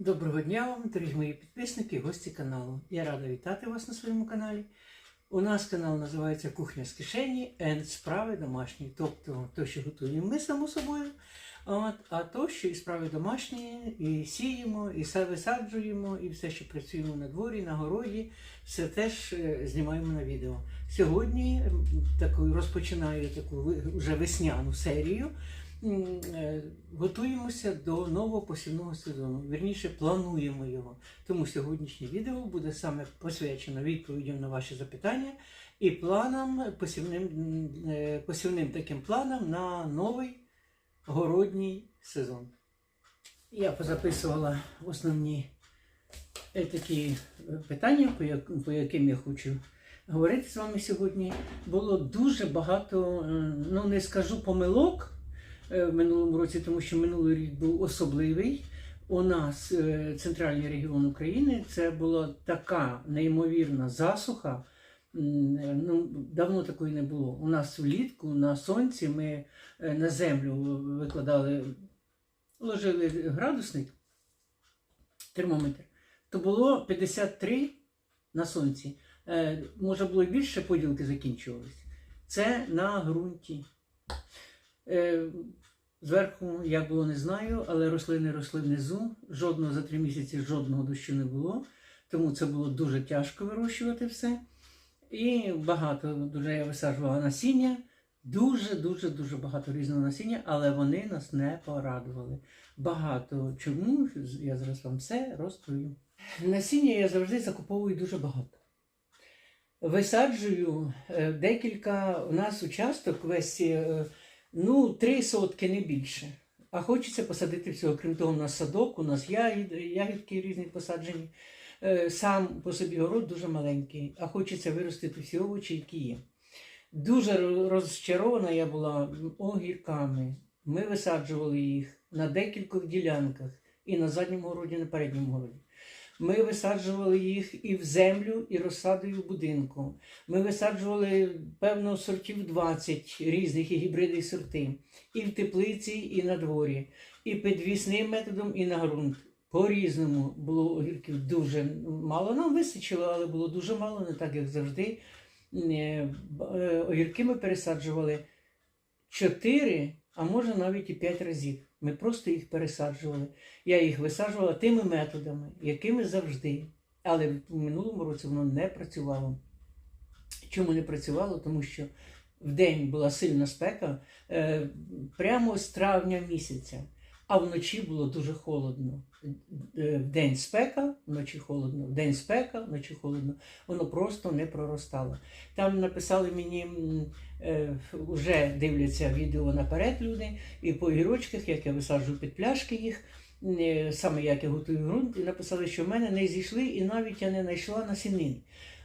Доброго дня вам, дорогі мої підписники, гості каналу. Я рада вітати вас на своєму каналі. У нас канал називається Кухня з кишені and справи домашні. Тобто то, що готуємо ми само собою, от, а то, що і справи домашні, і сіємо, і висаджуємо, і все, що працюємо на дворі, на городі, все теж е, знімаємо на відео. Сьогодні таку розпочинаю таку вже весняну серію. Е, Готуємося до нового посівного сезону. Вірніше, плануємо його. Тому сьогоднішнє відео буде саме посвячено відповідям на ваші запитання і планам, посівним, е, посівним таким планам на новий городній сезон. Я позаписувала основні е, такі питання, по, як- по яким я хочу говорити з вами сьогодні. Було дуже багато, ну не скажу помилок в минулому році, тому що минулий рік був особливий. У нас е, центральний регіон України це була така неймовірна засуха. Е, Ну, давно такої не було. У нас влітку на сонці ми е, на землю викладали, ложили градусник, термометр, то було 53 на сонці. Е, Може було більше поділки закінчувались. Це на ґрунті. Зверху, як було, не знаю, але рослини росли внизу. Жодного за три місяці жодного дощу не було. Тому це було дуже тяжко вирощувати все. І багато дуже я висаджувала насіння. Дуже, дуже, дуже багато різного насіння, але вони нас не порадували. Багато чому я зараз вам все розповім. Насіння я завжди закуповую дуже багато. Висаджую е, декілька, у нас участок весь, е, ну, три сотки, не більше. А хочеться посадити всього. Крім того, у нас садок, у нас ягідки різні посаджені. Е, Сам по собі город дуже маленький, а хочеться виростити всі овочі, які є. Дуже розчарована я була огірками. Ми висаджували їх на декількох ділянках і на задньому городі, і на передньому городі. Ми висаджували їх і в землю, і розсадою в будинку. Ми висаджували певно сортів 20 різних і гібриди сорти. І в теплиці, і на дворі, і підвісним методом, і на ґрунт. По-різному було огірків дуже мало. Нам вистачило, але було дуже мало, не так як завжди. Е, е, Огірки ми пересаджували 4, а може навіть і 5 разів. Ми просто їх пересаджували. Я їх висаджувала тими методами, якими завжди. Але в минулому році воно не працювало. Чому не працювало? Тому що в день була сильна спека е, прямо з травня місяця, а вночі було дуже холодно. Е, В день спека, вночі холодно, в день спека, вночі холодно. Воно просто не проростало. Там написали мені, вже дивляться відео наперед люди, і по гірочках, як я висаджую під пляшки їх, е, саме як я готую ґрунт, і написали, що в мене не зійшли, і навіть я не знайшла насінин.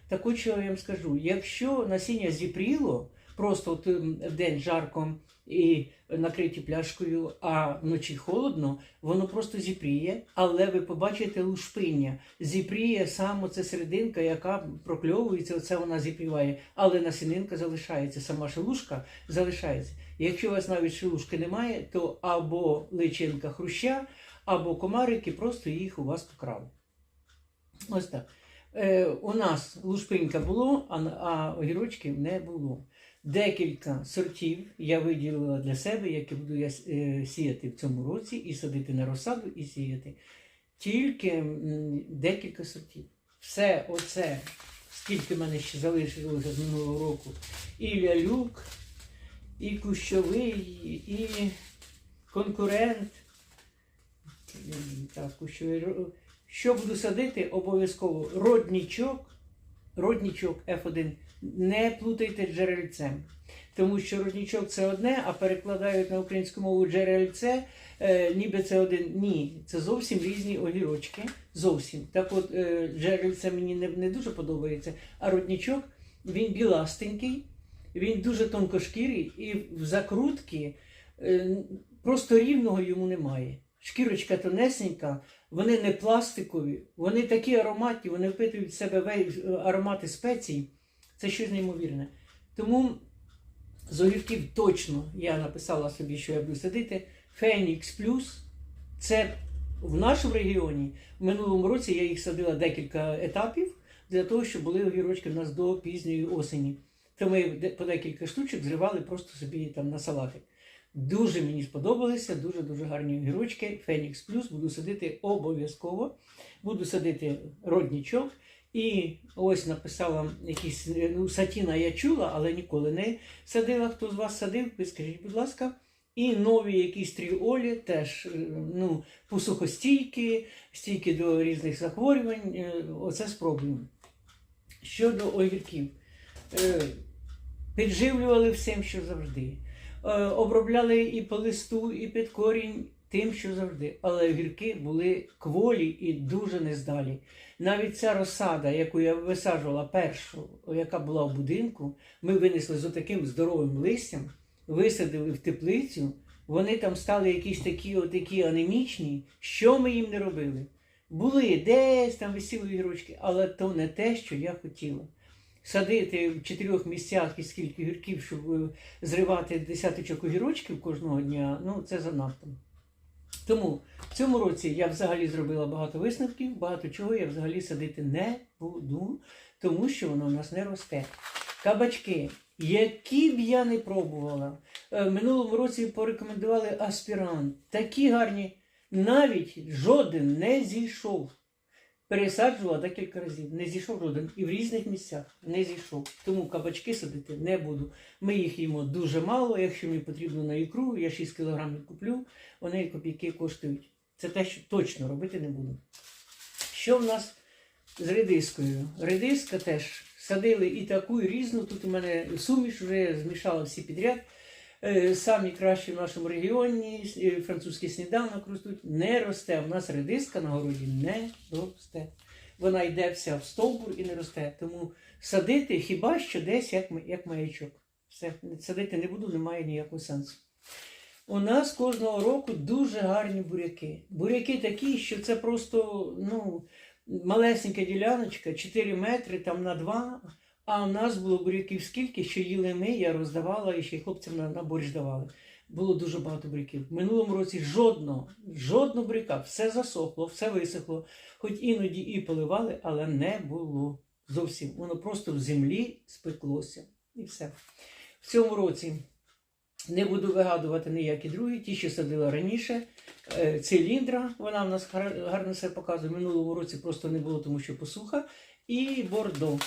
Так от що я вам скажу, якщо насіння зіпріло, просто в день жарко і накриті пляшкою, а вночі холодно, воно просто зіпріє, але ви побачите лушпиння. Зіпріє саме це серединка, яка прокльовується, оце вона зіпріває, але насінинка залишається, сама шелушка залишається. Якщо у вас навіть шелушки немає, то або личинка хруща, або комарики просто їх у вас покрали. Ось так. Е, у нас лушпинька було, а, а огірочків не було. Декілька сортів я виділила для себе, які буду я е, сіяти в цьому році, і садити на розсаду, і сіяти. Тільки декілька сортів. Все оце, скільки в мене ще залишилося з минулого року, і лялюк, і кущовий, і конкурент. Так, кущовий. Що буду садити, обов'язково роднічок, роднічок F1 не плутайте джерельцем. Тому що роднічок це одне, а перекладають на українську мову джерельце, е, ніби це один. Ні, це зовсім різні огірочки. Зовсім. Так от е, джерельце мені не, не дуже подобається, а роднічок він біластенький, він дуже тонкошкірий і в закрутки е, просто рівного йому немає. Шкірочка тонесенька, вони не пластикові, вони такі ароматні, вони впитують в себе аромати спецій. Це щось неймовірне. Тому з огірків точно я написала собі, що я буду садити. Фенікс Плюс це В нашому регіоні в минулому році я їх садила декілька етапів для того, щоб були огірочки в нас до пізньої осені. То ми по декілька штучок зривали просто собі там на салати. Дуже мені сподобалися, дуже-дуже гарні огірочки. Фенікс Плюс буду садити обов'язково. Буду садити роднічок. І ось написала якісь ну, сатіна я чула, але ніколи не садила. Хто з вас садив, ви скажіть, будь ласка. І нові якісь тріолі теж е, ну, посухостійкі, стійкі до різних захворювань. Е, Оце спробуємо. Щодо огірків, Е, підживлювали всім, що завжди. Е, Обробляли і по листу, і під корінь тим, що завжди. Але огірки були кволі і дуже нездалі. Навіть ця розсада, яку я висаджувала першу, яка була в будинку, ми винесли з отаким здоровим листям, висадили в теплицю. Вони там стали якісь такі, отакі анемічні. Що ми їм не робили? Були десь там висіли огірочки, але то не те, що я хотіла. Садити в чотирьох місцях і скільки гірків, щоб е, зривати десяточок огірочків кожного дня, ну це занадто. Тому в цьому році я взагалі зробила багато висновків, багато чого я взагалі садити не буду, тому що воно в нас не росте. Кабачки, які б я не пробувала, е, минулому році порекомендували аспірант. Такі гарні, навіть жоден не зійшов. Пересаджувала декілька разів, не зійшов жоден. І в різних місцях не зійшов. Тому кабачки садити не буду. Ми їх їмо дуже мало. Якщо мені потрібно на ікру, я 6 кілограмів куплю, вони копійки коштують. Це те, що точно робити не буду. Що в нас з редискою? Редиска теж садили і таку, і різну. Тут у мене суміш вже змішала всі підряд. Е, Самі кращі в нашому регіоні, е, французький сніданок ростуть, не росте. У нас редиска на городі не росте. Вона йде вся в стовбур і не росте. Тому садити хіба що десь як, як маячок. Все, садити не буду, немає ніякого сенсу. У нас кожного року дуже гарні буряки. Буряки такі, що це просто ну, малесенька діляночка, 4 метри там на 2. А в нас було буряків скільки, що їли ми, я роздавала і ще й хлопцям на, на борщ давали. Було дуже багато буряків. В минулому році жодного, жодного буряка, все засохло, все висохло. Хоч іноді і поливали, але не було зовсім. Воно просто в землі спеклося. І все. В цьому році не буду вигадувати ніякі другі, ті, що садила раніше. Е, Циліндра, вона в нас гарно все показує. В минулому році просто не було, тому що посуха. І бордо.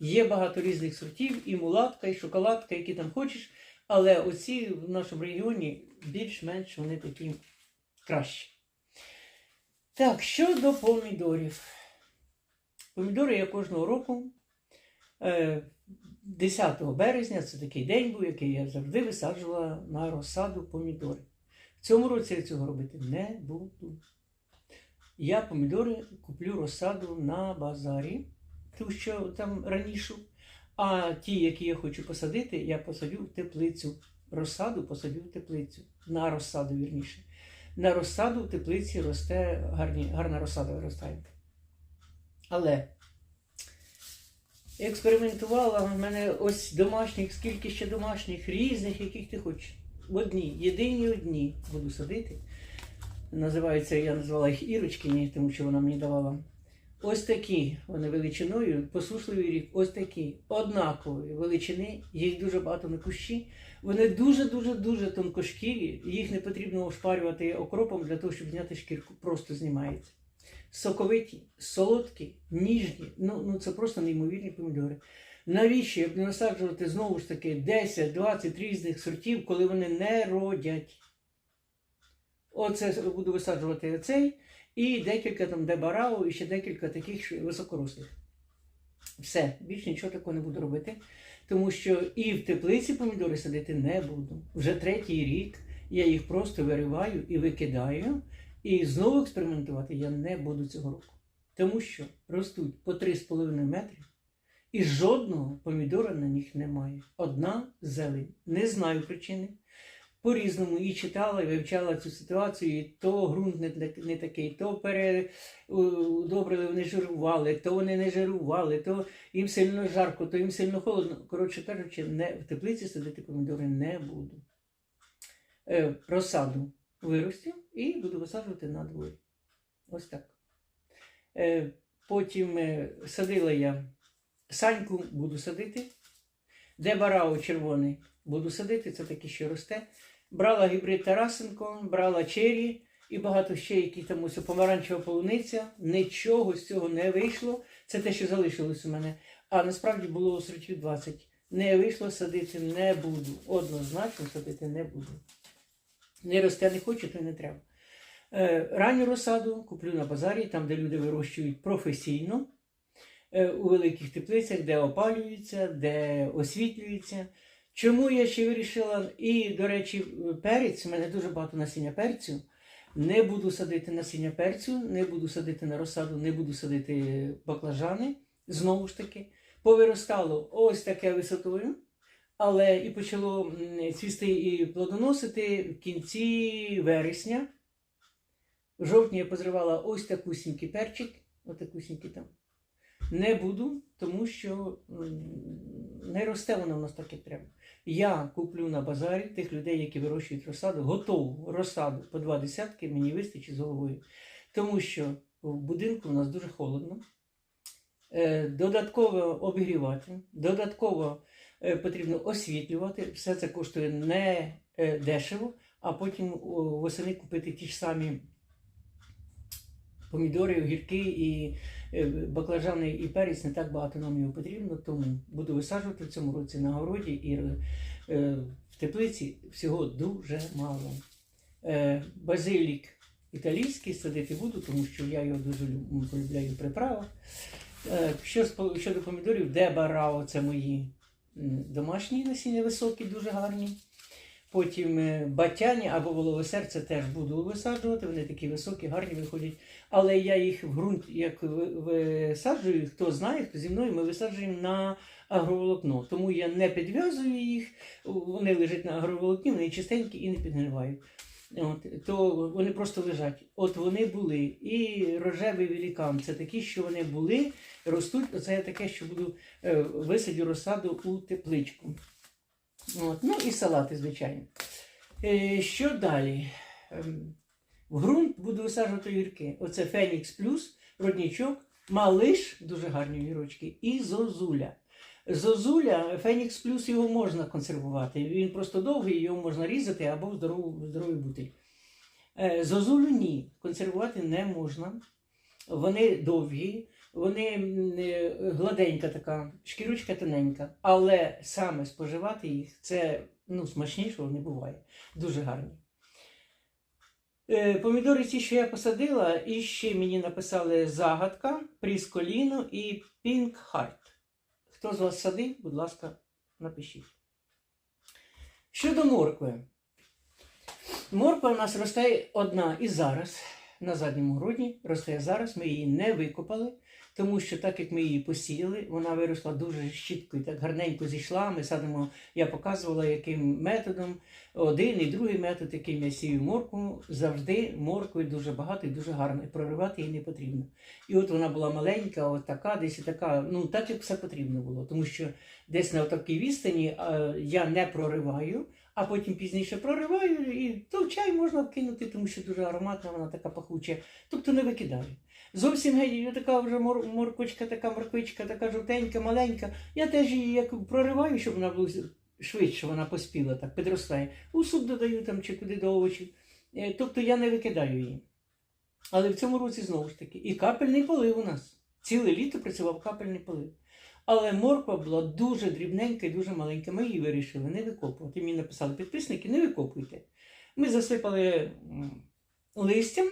Є багато різних сортів, і мулатка, і шоколадка, які там хочеш. Але оці в нашому регіоні більш-менш вони такі кращі. Так, щодо помідорів. Помідори я кожного року. е, 10 березня це такий день був, який я завжди висаджувала на розсаду помідори. В цьому році я цього робити не буду. Я помідори куплю розсаду на базарі, ту, що там раніше. А ті, які я хочу посадити, я посадю в теплицю. Розсаду посадю в теплицю. На розсаду, вірніше. На розсаду в теплиці росте гарні, гарна розсада виростає. Але експериментувала в мене ось домашніх, скільки ще домашніх, різних, яких ти хочеш. Одні, єдині одні буду садити. Називаються, я назвала їх Ірочкині, тому що вона мені давала. Ось такі вони величиною, посушливий рік, ось такі, однакової величини, їх дуже багато на кущі. Вони дуже-дуже дуже тонкошкірі, їх не потрібно ошпарювати окропом для того, щоб зняти шкірку, просто знімається. Соковиті, солодкі, ніжні. Ну, ну це просто неймовірні помідори. Навіщо як не насаджувати знову ж таки 10-20 різних сортів, коли вони не родять? Оце буду висаджувати оцей, і декілька там дебарау, і ще декілька таких високорослих. Все, більше нічого такого не буду робити, тому що і в теплиці помідори садити не буду. Вже третій рік я їх просто вириваю і викидаю, і знову експериментувати я не буду цього року. Тому що ростуть по 3,5 метри, і жодного помідора на них немає. Одна зелень. Не знаю причини. По-різному і читала, і вивчала цю ситуацію, і то ґрунт не, не такий, то передобрили, вони жирували, то вони не жирували, то їм сильно жарко, то їм сильно холодно. Коротше кажучи, не, в теплиці садити помідори не буду. Е, розсаду виростю і буду висаджувати на дворі. Ось так. Е, Потім е, садила я саньку, буду садити. Де барао червоний буду садити, це таке, що росте. Брала гібрид Тарасенко, брала чері і багато ще які там ось помаранчева полуниця. Нічого з цього не вийшло. Це те, що залишилось у мене. А насправді було сортів 20. Не вийшло садити не буду. Однозначно садити не буду. Не росте, не хочу, то не треба. Е, ранню розсаду куплю на базарі, там, де люди вирощують професійно, е, у великих теплицях, де опалюються, де освітлюються. Чому я ще вирішила, і, до речі, перець, у мене дуже багато насіння перцю. Не буду садити насіння перцю, не буду садити на розсаду, не буду садити баклажани. Знову ж таки, повиростало ось таке висотою, але і почало цвісти і плодоносити в кінці вересня. В жовтні я позривала ось такусінький перчик, отакусінький там. Не буду, тому що не росте воно в нас так, як треба. Я куплю на базарі тих людей, які вирощують розсаду, готову розсаду по два десятки, мені вистачить з головою. Тому що в будинку у нас дуже холодно. Е, Додатково обігрівати, додатково е, потрібно освітлювати. Все це коштує не е, дешево, а потім восени купити ті ж самі помідори, огірки і баклажани і перець не так багато нам його потрібно, тому буду висаджувати в цьому році на городі і е, в теплиці всього дуже мало. Е, базилік італійський садити буду, тому що я його дуже полюбляю. Е, що щодо помідорів, де барао, це мої домашні насіння високі, дуже гарні. Потім е, батяні або волове серце теж буду висаджувати, вони такі високі, гарні виходять. Але я їх в ґрунт як висаджую, хто знає, хто зі мною, ми висаджуємо на агроволокно. Тому я не підв'язую їх, вони лежать на агроволокні, вони чистенькі і не підгнивають. От, то вони просто лежать. От вони були. І рожевий великан це такі, що вони були, ростуть. Оце я таке, що буду е, висадю розсаду у тепличку. От. Ну і салати, звичайно. Е, що далі? Ем, в ґрунт буду висаджувати огірки. Оце Фенікс Плюс, роднічок, малиш, дуже гарні огірочки, і зозуля. Зозуля, Фенікс Плюс його можна консервувати. Він просто довгий, його можна різати або в здоровий бутиль. Е, Зозулю ні, консервувати не можна. Вони довгі, вони гладенька така, шкірочка тоненька, але саме споживати їх це ну, смачнішого не буває. Дуже гарні. Е, Помідори ті, що я посадила, і ще мені написали загадка, прісколіно і Pink Heart. Хто з вас садив, будь ласка, напишіть. Щодо моркви. Морква у нас росте одна і зараз, на задньому городі, росте зараз. Ми її не викопали, тому що так як ми її посіяли, вона виросла дуже щітко і так гарненько зійшла. Ми садимо, я показувала, яким методом. Один і другий метод, яким я сію моркву, завжди моркви дуже багато і дуже гарно. І проривати її не потрібно. І от вона була маленька, от така, десь така, ну так як все потрібно було. Тому що десь на такій відстані е, я не прориваю, а потім пізніше прориваю, і то чай можна вкинути, тому що дуже ароматна, вона така пахуча. Тобто не викидаю. Зовсім геть, така вже мор- морквочка, така морквичка, така жовтенька, маленька. Я теж її як прориваю, щоб вона була швидше, вона поспіла, так підростає. У суп додаю там чи куди до овочів. Е, Тобто я не викидаю її. Але в цьому році знову ж таки. І капельний полив у нас. Ціле літо працював капельний полив. Але морква була дуже дрібненька і дуже маленька. Ми її вирішили не викопувати. Мені написали підписники, не викопуйте. Ми засипали листям,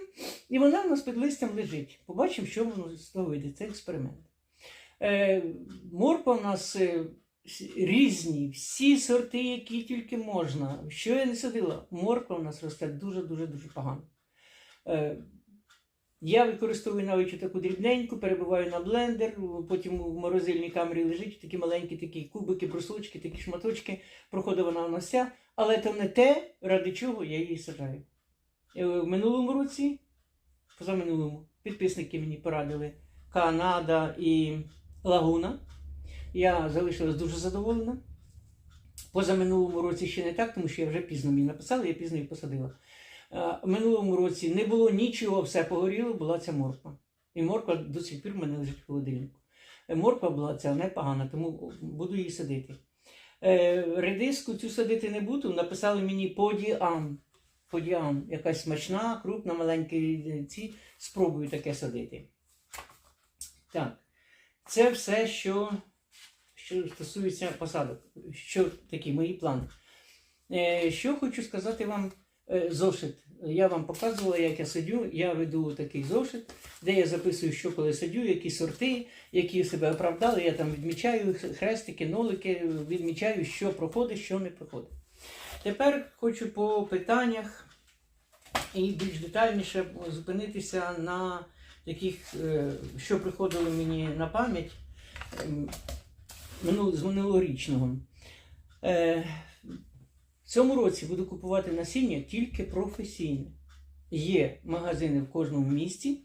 і вона у нас під листям лежить. Побачимо, що воно з того вийде. Це експеримент. Е, морква у нас е, різні, всі сорти, які тільки можна. Що я не садила? Морква у нас росте дуже-дуже дуже погано. Е, я використовую навіть таку дрібненьку, перебиваю на блендер, потім в морозильній камері лежить такі маленькі такі кубики, брусочки, такі шматочки, проходить вона нас вся, але то не те, ради чого я її саджаю. Е, В минулому році, позаминулому, підписники мені порадили Канада і Лагуна. Я залишилась дуже задоволена. Позаминулому році ще не так, тому що я вже пізно мені написала, я пізно її посадила. А, В минулому році не було нічого, все погоріло, була ця морква. І морква до сих пір в мене лежить в холодильнику. Е, Морква була ця непогана, тому буду її садити. Е, редиску цю садити не буду. Написали мені подіам. Подіам, якась смачна, крупна, маленька е, ці. Спробую таке садити. Так, це все, що, що стосується посадок. Що такі мої плани. Е, що хочу сказати вам, е, зошит. Я вам показувала, як я садю. Я веду такий зошит, де я записую, що коли садю, які сорти, які себе оправдали. Я там відмічаю хрестики, нолики, відмічаю, що проходить, що не проходить. Тепер хочу по питаннях і більш детальніше зупинитися на яких, е, що приходило мені на пам'ять з минулорічного. Цьому році буду купувати насіння тільки професійне. Є магазини в кожному місті,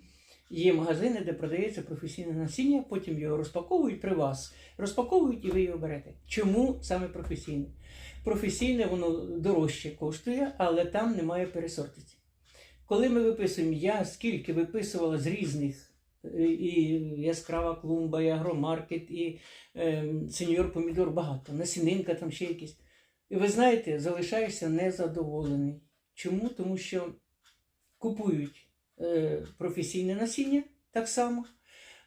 є магазини, де продається професійне насіння, потім його розпаковують при вас. Розпаковують і ви його берете. Чому саме професійне? Професійне воно дорожче коштує, але там немає пересортиці. Коли ми виписуємо, я скільки виписувала з різних е, і яскрава клумба, і агромаркет, і е, сеньор помідор багато, насінинка там ще якісь. І ви знаєте, залишаєшся незадоволений. Чому? Тому що купують е, професійне насіння так само,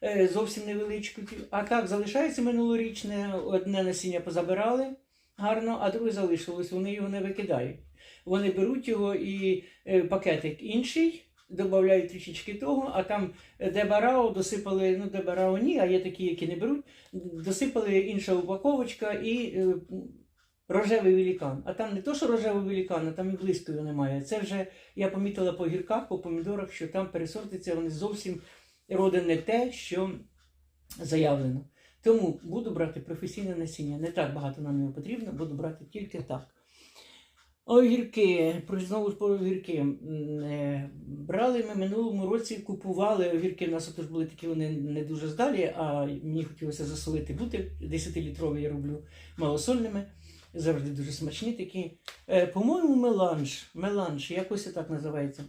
е, зовсім невеличку. А так залишається минулорічне, одне насіння позабирали гарно, а друге залишилось, вони його не викидають. Вони беруть його і е, пакетик інший, додають трішечки того, а там е, де барао досипали, ну де барао ні, а є такі, які не беруть, досипали інша упаковочка і е, рожевий велікан. А там не то, що рожевий велікан, а там і близько немає. Це вже я помітила по гірках, по помідорах, що там пересортиться, вони зовсім родин не те, що заявлено. Тому буду брати професійне насіння. Не так багато нам його потрібно, буду брати тільки так. Огірки, знову ж про огірки. Е, Брали ми минулому році, купували огірки. У нас отож були такі вони не дуже здалі, а мені хотілося засолити бути. 10-літрові я роблю малосольними. Завжди дуже смачні такі. Е, По-моєму, меланж. Меланж, якось так називається.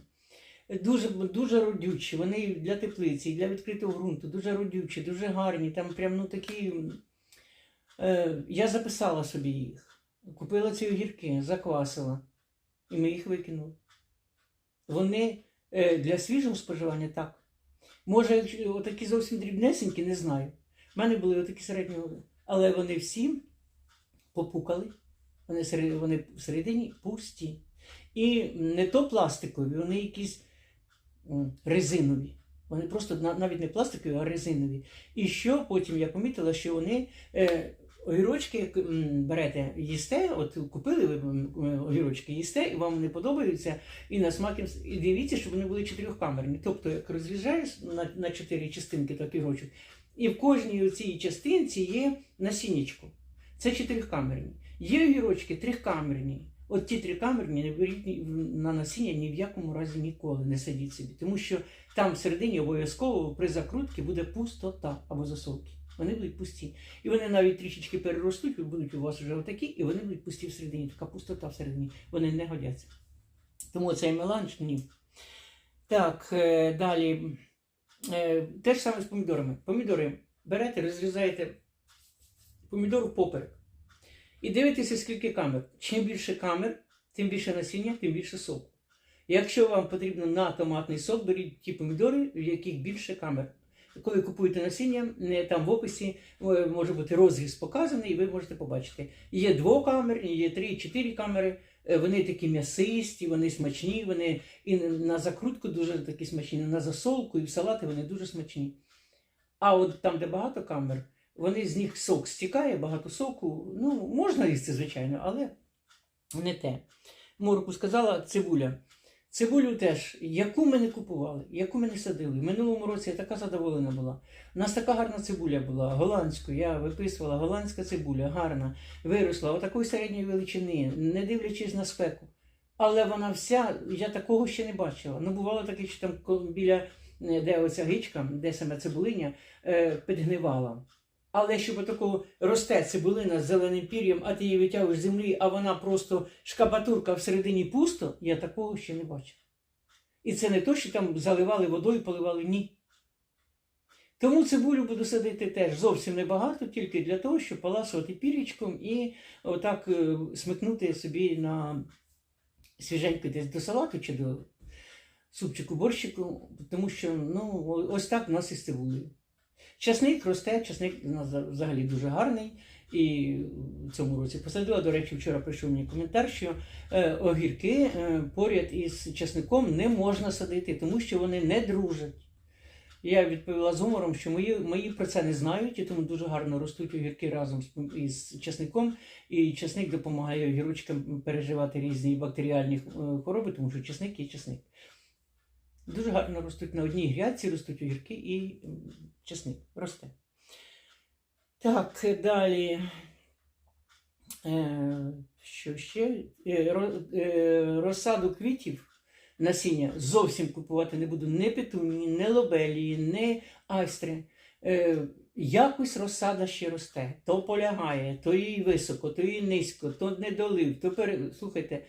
Дуже, дуже родючі. Вони для теплиці, для відкритого ґрунту, дуже родючі, дуже гарні. Там прям ну такі. Е, я записала собі їх. Купила ці огірки, заквасила, і ми їх викинули. Вони е, для свіжого споживання так. Може, отакі зовсім дрібнесенькі, не знаю. У мене були отакі середнього, але вони всі попукали. Вони, серед- вони всередині пусті. І не то пластикові, вони якісь резинові. Вони просто навіть не пластикові, а резинові. І що потім я помітила, що вони е, огірочки берете, їсте, от купили ви огірочки, їсте, і вам не подобаються, і на смак, і дивіться, щоб вони були чотирьохкамерні. Тобто, як розрізаєш на, на чотири частинки так огірочок, і в кожній цій частинці є насіннячко. Це чотирикамерні. Є огірочки трикамерні. От ті трикамерні не беріть на насіння ні в якому разі ніколи не садіть собі. Тому що там всередині обов'язково при закрутці буде пустота або засолки. Вони будуть пусті. І вони навіть трішечки переростуть, будуть у вас вже отакі, і вони будуть пусті всередині. Така пустота всередині. Вони не годяться. Тому цей меланж ні. Так, е, далі. Е, Те ж саме з помідорами. Помідори берете, розрізаєте помідор поперек. І дивитеся, скільки камер. Чим більше камер, тим більше насіння, тим більше соку. Якщо вам потрібно на томатний сок, беріть ті помідори, в яких більше камер. Коли купуєте насіння, там в описі е, може бути розріз показаний, і ви можете побачити. Є двокамерні, є три, чотири камери. Е, Вони такі м'ясисті, вони смачні, вони і на закрутку дуже такі смачні, на засолку і в салати вони дуже смачні. А от там, де багато камер, вони з них сок стікає, багато соку. Ну, можна їсти, звичайно, але не те. Морку сказала цибуля. Цибулю теж, яку ми не купували, яку ми не садили. В минулому році я така задоволена була. У нас така гарна цибуля була, голландську. Я виписувала голландська цибуля, гарна, виросла отакої середньої величини, не дивлячись на спеку. Але вона вся, я такого ще не бачила. Ну, бувало таке, що там біля, е, де оця гичка, де саме цибулиня, е, підгнивала. Але щоб такого росте цибулина з зеленим пір'ям, а ти її витягуєш з землі, а вона просто шкабатурка всередині пусто, я такого ще не бачив. І це не то, що там заливали водою, поливали ні. Тому цибулю буду садити теж зовсім небагато, тільки для того, щоб поласувати пірічком і отак е, смикнути собі на свіженько десь до салату чи до супчику, борщику, тому що ну, ось так в нас із цибулею. Часник росте, часник у нас взагалі дуже гарний. І в цьому році посадила. До речі, вчора прийшов мені коментар, що е, огірки е, поряд із часником не можна садити, тому що вони не дружать. Я відповіла з гумором, що мої, мої про це не знають, і тому дуже гарно ростуть огірки разом з, із часником. І часник допомагає огірочкам переживати різні бактеріальні е, хвороби, тому що часник є часник. Дуже гарно ростуть на одній грядці, ростуть огірки і м, часник росте. Так, далі. Е, що ще? Е, е, розсаду квітів насіння зовсім купувати не буду ні петунії, ні лобелії, ні айстри. Якось розсада ще росте, то полягає, то їй високо, то їй низько, то недолив, то пере... Слухайте,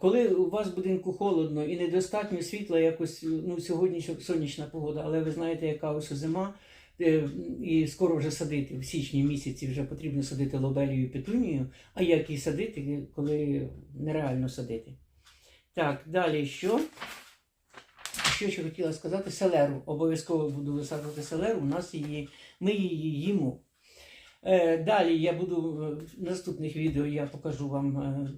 коли у вас в будинку холодно і недостатньо світла, якось ну, сьогодні сонячна погода, але ви знаєте, яка ось зима, е, і скоро вже садити, в січні місяці вже потрібно садити лобелію і петунію, а як її садити, коли нереально садити. Так, далі що? Що ще хотіла сказати? Селеру. Обов'язково буду висаджувати селеру. У нас її, ми її їмо. Е, далі я буду е, в наступних відео я покажу вам, е,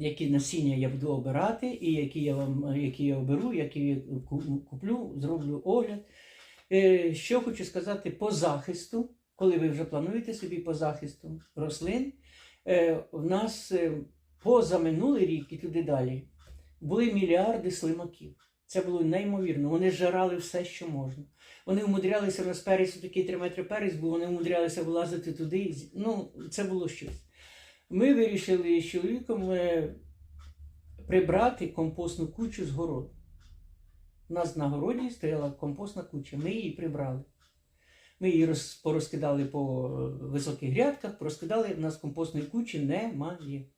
які насіння я буду обирати, і які я вам які я оберу, які я куплю, зроблю огляд. Е, що хочу сказати по захисту, коли ви вже плануєте собі по захисту рослин, е, в нас е, поза минулий рік і туди далі були мільярди слимаків. Це було неймовірно. Вони жирали все, що можна. Вони умудрялися у нас перець, такий 3 метри перець, бо вони умудрялися вилазити туди. Ну, це було щось. Ми вирішили з чоловіком е, прибрати компостну кучу з городу. У нас на городі стояла компостна куча, ми її прибрали. Ми її порозкидали по е, високих грядках, порозкидали, у нас компостної кучі немає.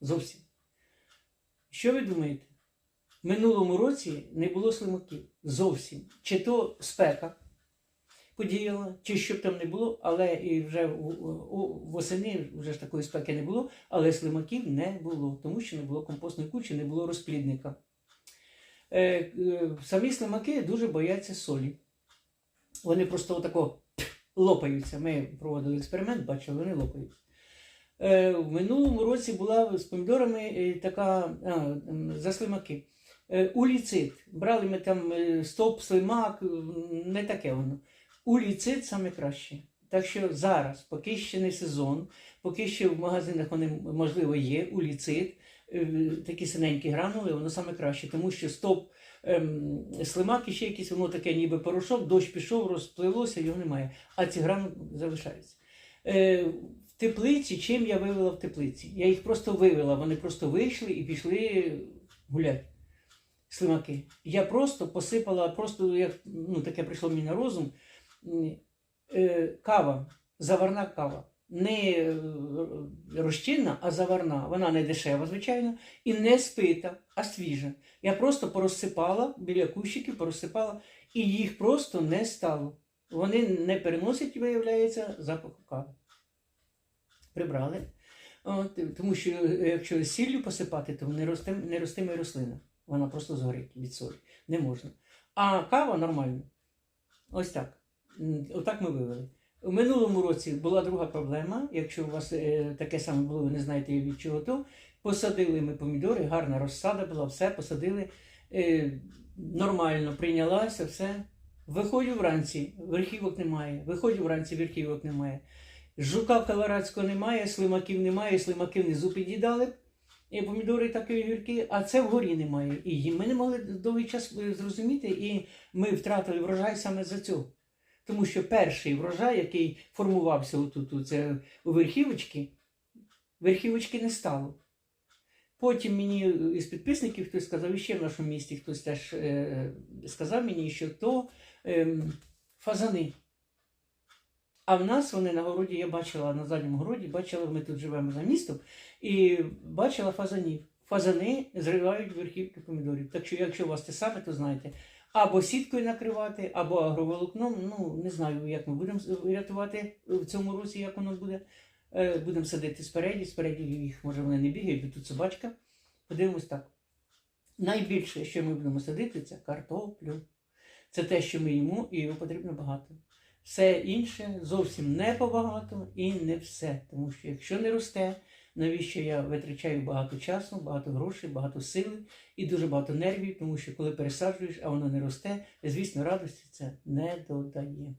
Зовсім. Що ви думаєте? В минулому році не було слимаків зовсім. Чи то спека подіяла, чи що б там не було, але і вже восени вже ж такої спеки не було, але слимаків не було, тому що не було компостної кучі, не було розплідника. Е, е, самі слимаки дуже бояться солі. Вони просто отако лопаються. Ми проводили експеримент, бачили, вони лопаються. Е, в минулому році була з помідорами така а, за слимаки. Уліцит. Брали ми там стоп, слимак, не таке воно. Уліцит саме краще. Так що зараз, поки ще не сезон, поки ще в магазинах вони можливо є, уліцит, е, такі синенькі гранули, воно саме краще, тому що стоп, ем, слимак ще якийсь, воно таке ніби порошок, дощ пішов, розпливлося, його немає. А ці гранули залишаються. Е, в теплиці, чим я вивела в теплиці? Я їх просто вивела, вони просто вийшли і пішли гуляти. Слимаки. Я просто посипала, просто як ну, таке прийшло мені на розум. Е, кава, заварна кава. Не е, розчинна, а заварна. Вона не дешева, звичайно, і не спита, а свіжа. Я просто порозсипала біля кущиків, порозсипала, і їх просто не стало. Вони не переносять, виявляється, запаху кави. Прибрали. От, тому що е, якщо сіллю посипати, то не росте, не ростиме рослина. Вона просто згорить від солі. Не можна. А кава нормально. Ось так. Отак ми вивели. У минулому році була друга проблема. Якщо у вас е, таке саме було, ви не знаєте від чого то. Посадили ми помідори, гарна розсада була, все посадили е, нормально, прийнялася, все. Виходжу вранці, верхівок немає. Виходжу вранці, верхівок немає. Жука колорадського немає, слимаків немає, слимаки внизу під'їдали. І помідори, так і огірки, а це вгорі немає. І ми не могли довгий час е, зрозуміти, і ми втратили врожай саме за цього. Тому що перший врожай, який формувався отут, це у верхівочки, верхівочки не стало. Потім мені із підписників хтось сказав, і ще в нашому місті хтось теж е, сказав мені, що то ем, фазани. А в нас вони на городі, я бачила на задньому городі, бачила, ми тут живемо за містом, і бачила фазанів. Фазани зривають верхівки помідорів. Так що, якщо у вас те саме, то знаєте. Або сіткою накривати, або агроволокном. Ну, не знаю, як ми будемо рятувати в цьому році, як воно буде. Е, Будемо садити спереді, спереді їх, може, вони не бігають, бо тут собачка. Подивимось так. Найбільше, що ми будемо садити, це картоплю. Це те, що ми їмо, і його потрібно багато. Все інше зовсім не побагато і не все. Тому що якщо не росте, навіщо я витрачаю багато часу, багато грошей, багато сили і дуже багато нервів, тому що коли пересаджуєш, а воно не росте, звісно, радості це не додає.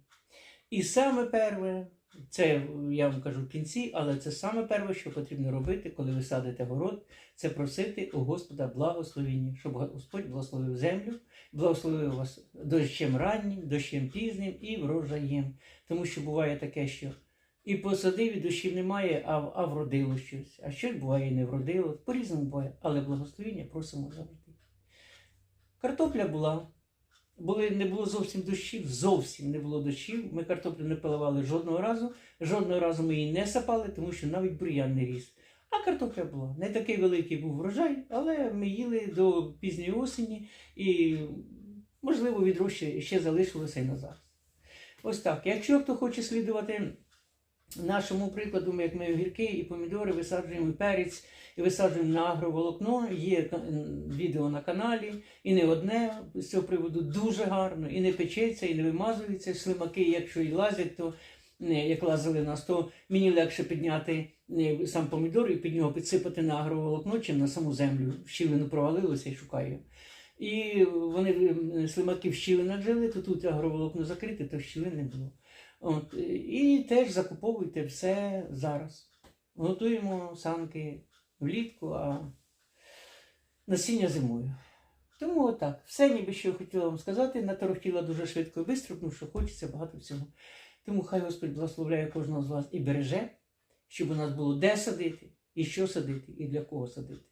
І саме перше, це я вам кажу в кінці, але це саме перше, що потрібно робити, коли ви садите город, це просити у Господа благословення, щоб Господь благословив землю, благословив вас дощем раннім, дощем пізнім і врожаєм. Тому що буває таке, що і посадив, і дощів немає, а, а вродило щось. А щось буває і не вродило. По-різному буває, але благословення просимо завжди. Картопля була. Були, не було зовсім дощів, зовсім не було дощів. Ми картоплю не поливали жодного разу. Жодного разу ми її не сапали, тому що навіть бур'ян не ріс. А картопля була. Не такий великий був врожай, але ми їли до пізньої осені і, можливо, відро ще, залишилося і на зараз. Ось так. Якщо хто хоче слідувати нашому прикладу, як ми огірки і помідори висаджуємо і перець і висаджуємо на агроволокно, є відео на каналі, і не одне з цього приводу дуже гарно, і не печеться, і не вимазується. Слимаки, якщо і лазять, то як лазили нас, то мені легше підняти сам помідор і під нього підсипати на агроволокно, чим на саму землю. В щілину провалилося і шукаю. І вони слимаки в щілинах жили, то тут агроволокно закрите, то щілин не було. От, і теж закуповуйте все зараз. Готуємо санки влітку, а насіння зимою. Тому отак. Все ніби що я хотіла вам сказати, наторохтіла дуже швидко і швидко, тому що хочеться багато всього. Тому хай Господь благословляє кожного з вас і береже, щоб у нас було де садити, і що садити, і для кого садити.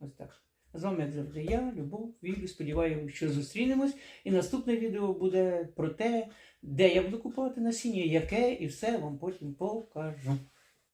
Ось так. З вами, як завжди, я, Любов, вірю, сподіваюся, що зустрінемось. І наступне відео буде про те, де я буду купувати насіння, яке, і все вам потім покажу.